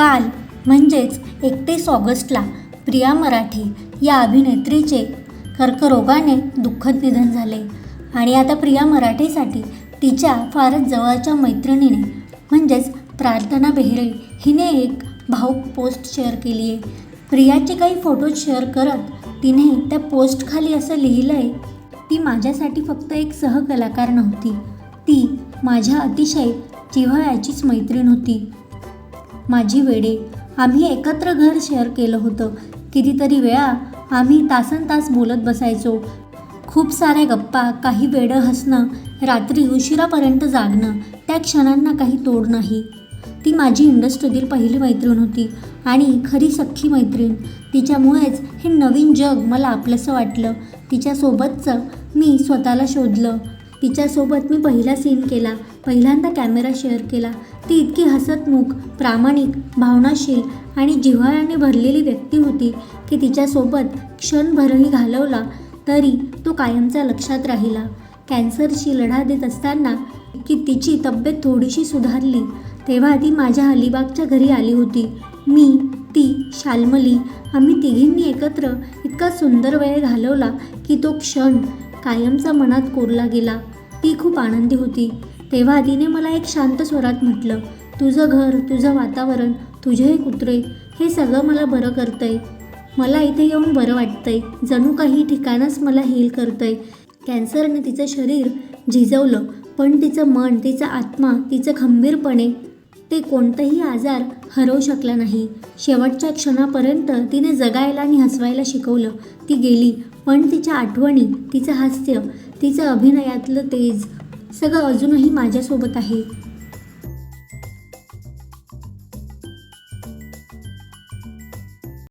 काल म्हणजेच एकतीस ऑगस्टला प्रिया मराठे या अभिनेत्रीचे कर्करोगाने दुःखद निधन झाले. आणि आता प्रिया मराठेसाठी तिच्या फारच जवळच्या मैत्रिणीने म्हणजेच प्रार्थना बेहरे हिने एक भाऊक पोस्ट शेअर केली आहे. प्रियाचे काही फोटो शेअर करत तिने त्या पोस्टखाली असं लिहिलं आहे ती माझ्यासाठी फक्त एक सहकलाकार नव्हती. ती माझ्या अतिशय जिव्हाळ्याचीच मैत्रीण होती. माझी वेडे. आम्ही एकत्र घर शेअर केलं होतं. कितीतरी वेळा आम्ही तासन तास बोलत बसायचो. खूप साऱ्या गप्पा काही वेडं हसणं रात्री उशिरापर्यंत जागणं त्या क्षणांना काही तोड नाही. ती माझी इंडस्ट्रीतील पहिली मैत्रीण होती आणि खरी सख्खी मैत्रीण. तिच्यामुळेच हे नवीन जग मला आपलंसं वाटलं. तिच्यासोबतचं मी स्वतःला शोधलं. तिच्यासोबत मी पहिला सीन केला. पहिल्यांदा कॅमेरा शेअर केला. ती इतकी हसतमुख प्रामाणिक भावनाशील आणि जिव्हाळ्याने भरलेली व्यक्ती होती की तिच्यासोबत क्षणभरही घालवला तरी तो कायमचा लक्षात राहिला. कॅन्सरशी लढा देत असताना की तिची तब्येत थोडीशी सुधारली तेव्हा ती माझ्या अलिबागच्या घरी आली होती. मी ती शाल्मली आम्ही तिघींनी एकत्र इतका सुंदर वेळ घालवला की तो क्षण कायमचा मनात कोरला गेला. ती खूप आनंदी होती. तेव्हा तिने मला एक शांत स्वरात म्हटलं तुझं घर तुझं वातावरण तुझे हे कुत्रे हे सगळं मला बरं करतंय. मला इथे येऊन बरं वाटतंय. जणू काही ठिकाणच मला हील करतंय. कॅन्सरने तिचं शरीर झिजवलं पण तिचं मन तिचा आत्मा तिचं खंबीरपणे ते कोणतंही आजार हरवू शकला नाही. शेवटच्या क्षणापर्यंत तिने जगायला आणि हसवायला शिकवलं. ती गेली पण तिच्या आठवणी तिचं हास्य तिचं अभिनयातलं तेज सगळं अजूनही माझ्यासोबत आहे.